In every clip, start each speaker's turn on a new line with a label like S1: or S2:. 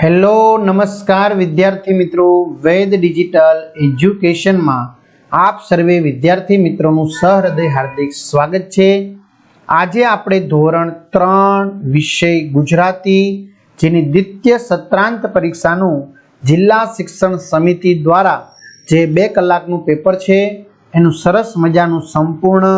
S1: Hello, નમસ્કાર વિદ્યાર્થી મિત્રો. વેદ ડિજિટલ એજ્યુકેશનમાં આપ સર્વે વિદ્યાર્થી મિત્રોનું સહૃદય હાર્દિક સ્વાગત છે. આજે આપણે ધોરણ ત્રણ વિષય ગુજરાતી, જેની દ્વિતીય સત્રાંત પરીક્ષાનું જિલ્લા શિક્ષણ સમિતિ દ્વારા જે બે કલાકનું પેપર છે, એનું સરસ મજાનું સંપૂર્ણ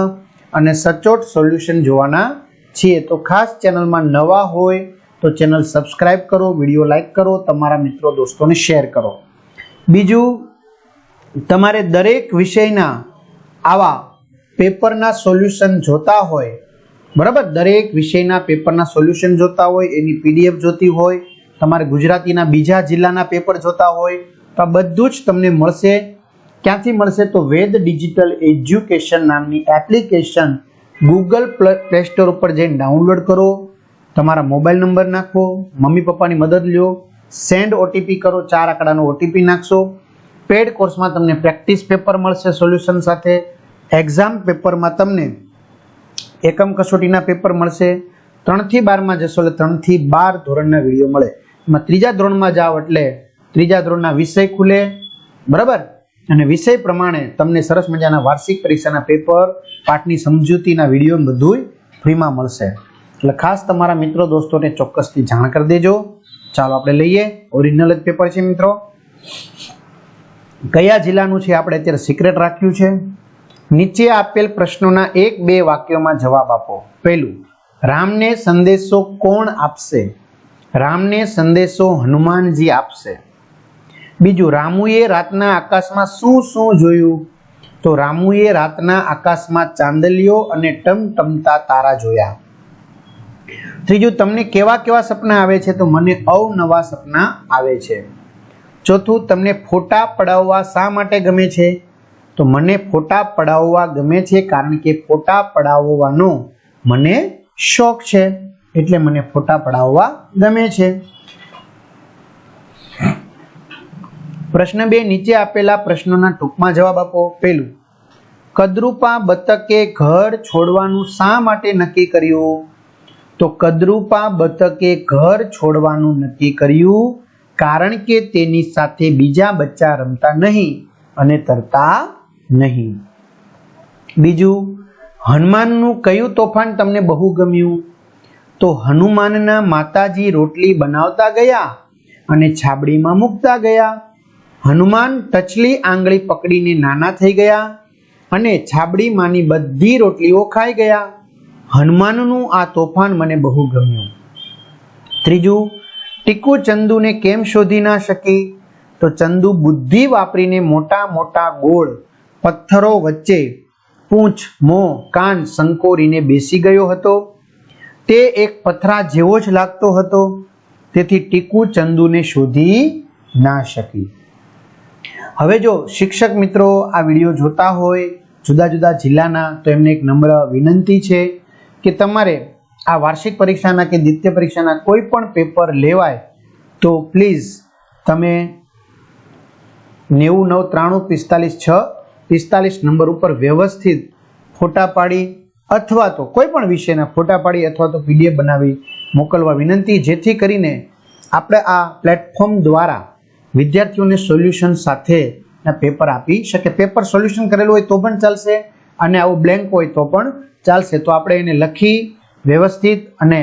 S1: અને સચોટ સોલ્યુશન જોવાના છીએ. તો ખાસ ચેનલમાં નવા હોય તો ચેનલ સબસ્ક્રાઈબ કરો, વીડિયો લાઈક કરો, તમારા મિત્રો, દોસ્તોને શેર કરો. બીજું, તમારે દરેક વિષયના આવા પેપરના સોલ્યુશન જોતા હોય, બરાબર? દરેક વિષયના પેપરના સોલ્યુશન જોતા હોય, એની પીડીએફ જોતી હોય, તમારે ગુજરાતીના બીજા જિલ્લાના પેપર જોતા હોય, તો આ બધું જ તમને મળશે. ક્યાંથી મળશે તો વેદ ડિજિટલ એજ્યુકેશન નામની એપ્લિકેશન ગૂગલ પ્લે સ્ટોર ઉપર જઈને ડાઉનલોડ કરો. તમારા મોબાઈલ નંબર નાખો મમ્મી પપ્પાની મદદ લ્યો, સેન્ડ ઓટીપી કરો, ચાર આંકડાનો ઓટીપી નાખશો. પેડ કોર્સમાં તમને પ્રેક્ટિસ પેપર મળશે સોલ્યુશન સાથે. એક્ઝામ પેપરમાં તમને એકમ કસોટીના પેપર મળશે. ત્રણથી બારમાં જશો એટલે ત્રણથી બાર ધોરણના વીડિયો મળે. એમાં ત્રીજા ધોરણમાં જાઓ એટલે ત્રીજા ધોરણના વિષય ખુલે. બરાબર? અને વિષય પ્રમાણે તમને સરસ મજાના વાર્ષિક પરીક્ષાના પેપર, પાઠની સમજૂતીના વીડિયો બધું ફ્રીમાં મળશે. એટલે ખાસ તમારા મિત્રો દોસ્તોને ચોક્કસથી જાણ કરી દેજો. ચાલો આપણે લઈએ. ઓરિજિનલ જ પેપર છે મિત્રો. કયા જિલ્લાનું છે આપણે અત્યારે સિક્રેટ રાખ્યું છે? નીચે આપેલ પ્રશ્નોના એક બે વાક્યોમાં જવાબ આપો. પહેલું, રામને સંદેશો કોણ આપશે? રામને સંદેશો હનુમાનજી આપશે. બીજું, રામુએ રાતના આકાશમાં શું શું જોયું? તો રામુએ રાતના આકાશમાં ચાંદલીઓ અને ટમટમતા તારા જોયા. ત્રીજું, તમને કેવા કેવા સપના આવે છે? તો મને અવનવા સપના આવે છે. ચોથું, તમને ફોટા પડાવવા શા માટે ગમે છે? તો મને ફોટા પડાવવા ગમે છે કારણ કે ફોટા પડાવવાનો મને શોખ છે. એટલે મને ફોટા પડાવવા ગમે છે. પ્રશ્ન બે, નીચે આપેલા પ્રશ્નોના ટૂંકમાં જવાબ આપો. પેલું કદરૂપા બતકે ઘર છોડવાનું શા માટે નક્કી કર્યું? તો કદરૂપા બતકે ઘર છોડવાનું નક્કી કર્યું, કારણ કે તેની સાથે બીજા બચ્ચા રમતા નહીં અને તરતા નહીં. બીજું, હનુમાનનું કયું તોફાન તમને બહુ ગમ્યું? તો હનુમાનના માતાજી રોટલી બનાવતા ગયા અને છાબડીમાં મૂકતા ગયા. હનુમાન ટચલી આંગળી પકડીને નાના થઈ ગયા અને છાબડીમાંની બધી રોટલીઓ ખાઈ ગયા. હનુમાનનું આ તોફાન મને બહુ ગમ્યું. ત્રીજું, ટીકુ ચંદુને કેમ શોધી ના શકી? તો ચંદુ બુદ્ધિ વાપરીને મોટા મોટા ગોળ, પથ્થરો વચ્ચે પૂંછ, મોં, કાન સંકોરીને બેસી ગયો હતો. તે એક પથરા જેવો જ લાગતો હતો. તેથી ટીકુ ચંદુને શોધી ના શકી. હવે જો શિક્ષક મિત્રો આ વીડિયો જોતા હોય, જુદા જુદા જિલ્લાના, તો એમને એક નમ્ર વિનંતી છે. કે તમારે આ વાર્ષિક પરીક્ષાના કે દ્વિતીય પરીક્ષાના કોઈ પણ પેપર લેવાય, તો પ્લીઝ તમે નેવું, નવ, ત્રાણું, પિસ્તાલીસ, છ, પિસ્તાલીસ નંબર ઉપર વ્યવસ્થિત ફોટા પાડી અથવા તો કોઈ પણ વિષયના ફોટા પાડી અથવા તો પીડીએફ બનાવી મોકલવા વિનંતી, જેથી કરીને આપણે આ પ્લેટફોર્મ દ્વારા વિદ્યાર્થીઓને સોલ્યુશન સાથે પેપર આપી શકે પેપર સોલ્યુશન કરેલું હોય તો પણ ચાલશે અને આવું બ્લેન્ક હોય તો પણ ચાલશે તો આપણે એને લખી, વ્યવસ્થિત અને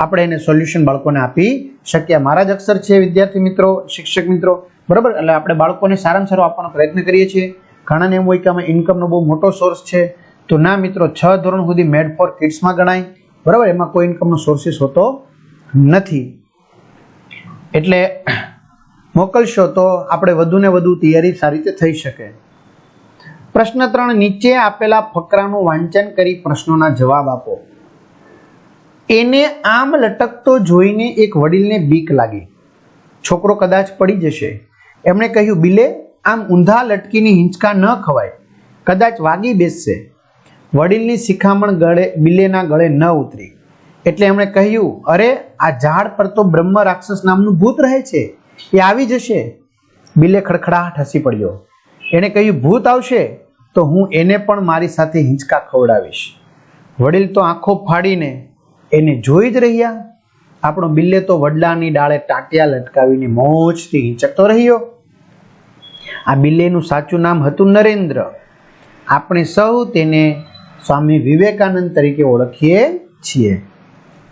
S1: આપણે એને સોલ્યુશન બાળકોને આપી શકીએ. મારા જ અક્ષર છે, વિદ્યાર્થી મિત્રો, શિક્ષક મિત્રો. બરાબર? એટલે આપણે બાળકોને સારામાં સારો આપવાનો પ્રયત્ન કરીએ છીએ. ઘણાને એમ હોય કે અમે ઇન્કમનો બહુ મોટો સોર્સ છે. તો ના મિત્રો, છ ધોરણ સુધી મેડ ફોર કિડ્સમાં ગણાય. બરાબર? એમાં કોઈ ઇન્કમનો સોર્સિસ હોતો નથી. એટલે મોકલશો તો આપણે વધુને વધુ તૈયારી સારી રીતે થઈ શકે. પ્રશ્ન ત્રણ, નીચે આપેલા ફકરાનું વાંચન કરી પ્રશ્નોના જવાબ આપો. એને આમ લટકતો જોઈને એક વડીલને બીક લાગી. છોકરો કદાચ પડી જશે. એમણે કહ્યું, બિલે, આમ ઊંધા લટકીની હિંચકા ન ખવાય. કદાચ વાગી બેસશે. વડીલની શિખામણ ગળે, બિલેના ગળે ન ઉતરી. એટલે એમણે કહ્યું, અરે, આ ઝાડ પર તો બ્રહ્મ રાક્ષસ નામનું ભૂત રહે છે. એ આવી જશે. બિલે ખડખડાટ હસી પડ્યો. એણે કહ્યું, ભૂત આવશે તો હું એને પણ મારી સાથે હિંચકા ખવડાવીશ. વડીલ તો આંખો ફાડીને એને જોઈ જ રહ્યા. આપણો બિલ્લે તો વડલાની ડાળે ટાંટિયા લટકાવીને મોજથી હિંચકતો રહ્યો. આ બિલ્લેનું સાચું નામ હતું નરેન્દ્ર. આપણે સૌ તેને સ્વામી વિવેકાનંદ તરીકે ઓળખીએ છીએ.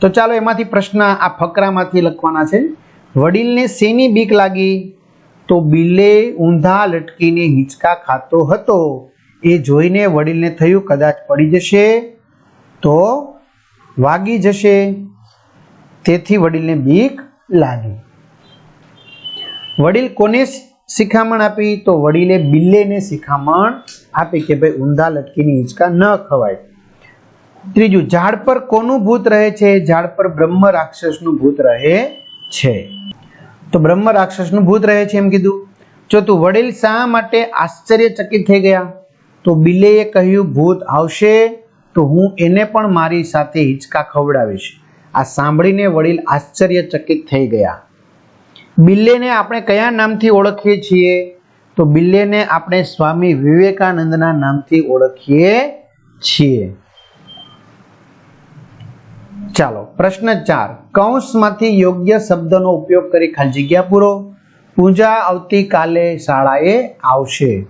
S1: તો ચાલો એમાંથી પ્રશ્ન આ ફકરામાંથી લખવાના છે. વડીલને શેની બીક લાગી? તો બિલ્લે ઊંધા લટકીને હિંચકા ખાતો હતો. એ જોઈને વડીલને થયું કદાચ પડી જશે તો વાગી જશે. તેથી વડીલને બીક લાગી. વડીલ કોને શિખામણ આપી? તો વડીલે બિલ્લેને શિખામણ આપી કે ભાઈ ઊંધા લટકીની હિંચકા ન ખવાય. ત્રીજું, ઝાડ પર કોનું ભૂત રહે છે? ઝાડ પર બ્રહ્મ રાક્ષસનું ભૂત રહે છે. તો બ્રહ્મ રાક્ષસનું ભૂત રહે છે એમ કીધું. ચોથું વડીલ શા માટે આશ્ચર્યચકિત થઈ ગયા? તો બિલ્લેએ કહ્યું, ભૂત આવશે તો હું એને પણ મારી સાથે હિંચકા ખવડાવીશ. આ સાંભળીને વડીલ આશ્ચર્યચકિત થઈ ગયા. બિલ્લેને આપણે કયા નામથી ઓળખીએ છીએ? તો બિલ્લેને આપણે સ્વામી વિવેકાનંદના નામથી ઓળખીએ છીએ. ચાલો, પ્રશ્ન ચાર. કૌંસમાંથી યોગ્ય શબ્દનો ઉપયોગ કરી ખાલી જગ્યા પૂરો. પૂજા આવતીકાલે શાળાએ આવશે.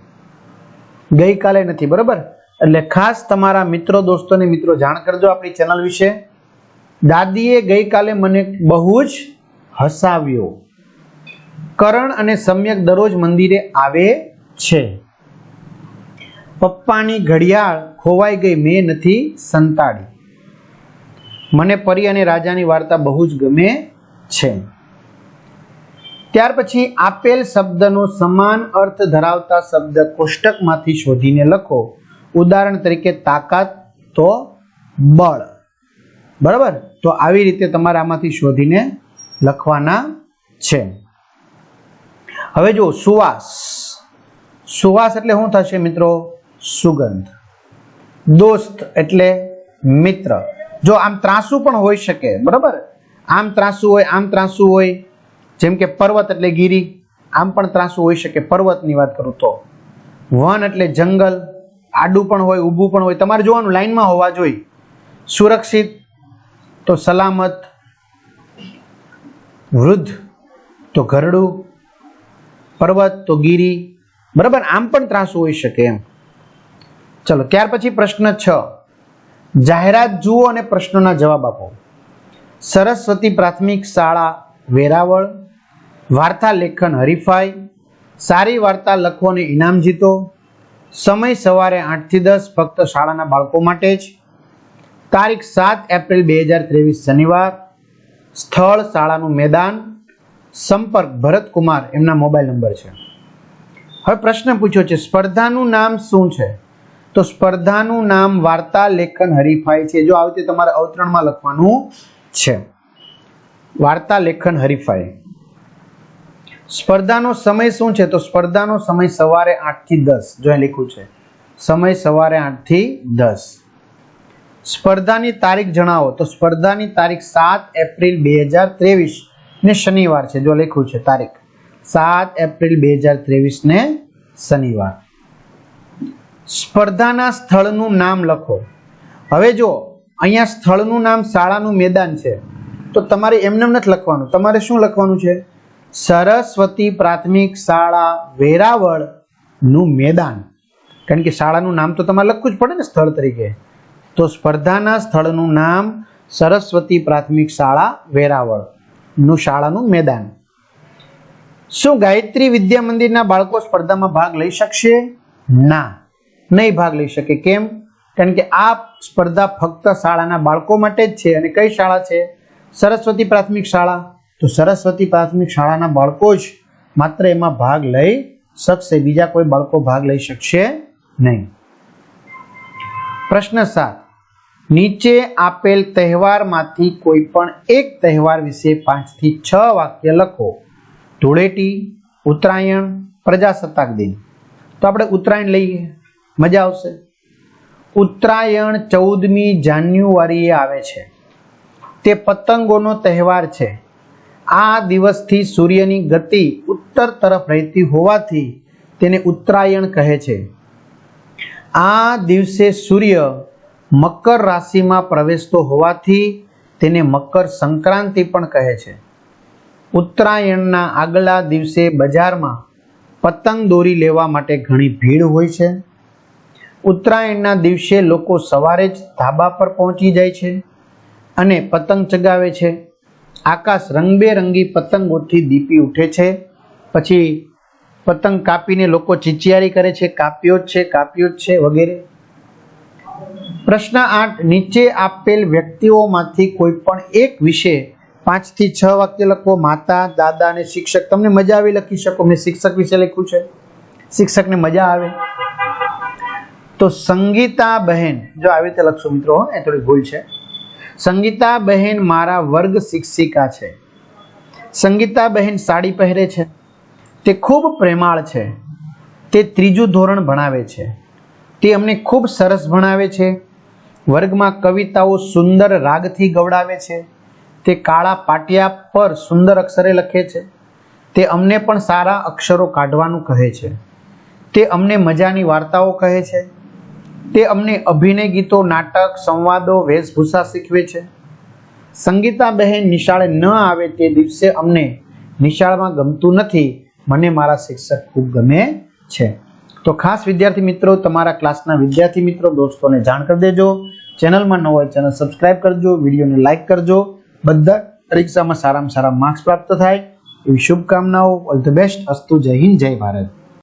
S1: ગઈકાલે નથી, બરોબર? એટલે ખાસ તમારા મિત્રો દોસ્તોને મિત્રો જાણ કરજો આપણી ચેનલ વિશે. દાદીએ ગઈકાલે મને બહુ જ હસાવ્યો. કરણ અને સમ્યક દરરોજ મંદિરે આવે છે. પપ્પાની ઘડિયાળ ખોવાઈ ગઈ, મેં નથી સંતાડી. મને પરી અને રાજાની વાર્તા બહુ જ ગમે છે. ત્યાર પછી આપેલ શબ્દનો સમાન અર્થ ધરાવતા શબ્દ કોષ્ટકમાંથી શોધીને લખો. ઉદાહરણ તરીકે તાકાત તો બળ. બરાબર? તો આવી રીતે તમારે આમાંથી શોધીને લખવાના છે. હવે જો સુવાસ. સુવાસ એટલે શું થશે મિત્રો? સુગંધ. દોસ્ત એટલે મિત્ર. જો આમ ત્રાસુ પણ હોઈ શકે, બરાબર? આમ ત્રાસુ હોય, આમ ત્રાસુ હોય, જેમ કે પર્વત એટલે ગીરી, આમ પણ ત્રાસુ હોઈ શકે. પર્વતની વાત કરું તો. વન એટલે જંગલ, આડું પણ હોય, ઊભું પણ હોય. તમારે જોવાનું, લાઈનમાં હોવા જોઈએ. સુરક્ષિત, તો સલામત, વૃદ્ધ, તો ઘરડું, પર્વત, તો ગીરી, બરાબર? આમ પણ ત્રાસુ હોઈ શકે એમ. ચલો, ત્યાર પછી પ્રશ્ન છ. જાહેરાત જુઓ અને પ્રશ્નોના જવાબ આપો. સરસ્વતી પ્રાથમિક શાળા, વેરાવળ. વાર્તા લેખન હરીફાઈ. સારી વાર્તા લખો અને ઇનામ જીતો. સમય સવારે આઠથી દસ ફક્ત શાળાના બાળકો માટે જ. તારીખ સાત એપ્રિલ બે હજાર ત્રેવીસ શનિવાર. સ્થળ શાળાનું મેદાન. સંપર્ક ભરતકુમાર, એમના મોબાઈલ નંબર છે. હવે પ્રશ્ન પૂછ્યો છે, સ્પર્ધાનું નામ શું છે? તો સ્પર્ધાનું નામ વાર્તા લેખન હરીફાઈ છે. જો આવી રીતે તમારે અવતરણમાં લખવાનું છે. વાર્તા લેખન હરીફાઈ. સ્પર્ધાનો સમય શું છે? તો સ્પર્ધાનો સમય સવારે આઠથી દસ. જો લખ્યું છે. સમય સવારે આઠથી દસ. સ્પર્ધાની તારીખ જણાવો. તો સ્પર્ધાની તારીખ સાત એપ્રિલ બે હજાર ત્રેવીસ ને શનિવાર છે. જો લખ્યું છે તારીખ. સાત એપ્રિલ બે હજાર ત્રેવીસ ને શનિવાર. સ્પર્ધાના સ્થળનું નામ લખો. હવે જો અહીંયા સ્થળનું નામ શાળાનું મેદાન છે, તો તમારે એમને એમ નથી લખવાનું. તમારે શું લખવાનું છે? સરસ્વતી પ્રાથમિક શાળા વેરાવળનું મેદાન. કારણ કે શાળાનું નામ તો તમારે લખવું જ પડે ને સ્થળ તરીકે. તો સ્પર્ધાના સ્થળનું નામ સરસ્વતી પ્રાથમિક શાળા વેરાવળનું શાળાનું મેદાન. શું ગાયત્રી વિદ્યા મંદિરના બાળકો સ્પર્ધામાં ભાગ લઈ શકશે? ના. નહીં ભાગ લઈ શકે. કેમ? કારણ કે આ સ્પર્ધા ફક્ત શાળાના બાળકો માટે જ છે. અને કઈ શાળા છે? સરસ્વતી પ્રાથમિક શાળા. તો સરસ્વતી પ્રાથમિક શાળાના બાળકો જ માત્ર એમાં ભાગ લઈ શકશે. બીજા કોઈ બાળકો ભાગ લઈ શકશે નહીં. પ્રશ્ન સાત. નીચે આપેલ તહેવારમાંથી કોઈ પણ એક તહેવાર વિશે પાંચથી છ વાક્ય લખો. ધૂળેટી, ઉત્તરાયણ, પ્રજાસત્તાક દિન. તો આપણે ઉત્તરાયણ લઈએ. મજા આવશે. ઉત્તરાયણ ચૌદમી જાન્યુઆરીએ આવે છે. તે પતંગોનો તહેવાર છે. આ દિવસથી સૂર્યની ગતિ ઉત્તર તરફ રહેતી હોવાથી તેને ઉત્તરાયણ કહે છે. આ દિવસે સૂર્ય મકર રાશિમાં પ્રવેશતો હોવાથી તેને મકર સંક્રાંતિ પણ કહે છે. ઉત્તરાયણના આગલા દિવસે બજારમાં પતંગ દોરી લેવા માટે ઘણી ભીડ હોય છે. ઉત્તરાયણના દિવસે લોકો સવારે જ ધાબા પર પહોંચી જાય છે અને પતંગ ચગાવે છે. આકાશ રંગબેરંગી પતંગોથી દીપી ઉઠે છે. પછી પતંગ કાપીને લોકો ચિચિયારી કરે છે, કાપ્યો જ છે, કાપ્યો જ છે વગેરે. પ્રશ્ન આઠ, નીચે આપેલ વ્યક્તિઓમાંથી કોઈ પણ એક વિશે પાંચથી છ વાક્ય લખો. માતા, દાદા અને શિક્ષક. તમને મજા આવી? લખી શકો. મેં શિક્ષક વિશે લખ્યું છે. શિક્ષકને મજા આવે. તો સંગીતા બહેન, જો આવી રીતે લખશો મિત્રો એ થોડી ભૂલ છે. સંગીતા બહેન મારા વર્ગ શિક્ષિકા છે. સંગીતા બહેન સાડી પહેરે છે. તે ખૂબ પ્રેમાળ છે. તે ત્રીજું ધોરણ ભણાવે છે. તે અમને ખૂબ સરસ ભણાવે છે. વર્ગમાં કવિતાઓ સુંદર રાગથી ગવડાવે છે. તે કાળા પાટિયા પર સુંદર અક્ષરે લખે છે. તે અમને પણ સારા અક્ષરો કાઢવાનું કહે છે. તે અમને મજાની વાર્તાઓ કહે છે. તે અમને અભિનય ગીતો, નાટક, સંવાદો, વેશભૂષા શીખવે છે. સંગીતા બહેન નિશાળે ન આવે તે દિવસે અમને નિશાળમાં ગમતું નથી. મને મારા શિક્ષક ખૂબ ગમે છે. તો ખાસ વિદ્યાર્થી મિત્રો, તમારા ક્લાસના વિદ્યાર્થી મિત્રો, દોસ્તોને જાણ કરી દેજો. ચેનલમાં ન હોય ચેનલ સબસ્ક્રાઇબ કરજો, વિડીયોને લાઈક કરજો. બધા પરીક્ષામાં સારામાં સારા માર્ક્સ પ્રાપ્ત થાય. એવી શુભકામનાઓ. All the best. અસ્તુ જય હિન્દ, જય ભારત.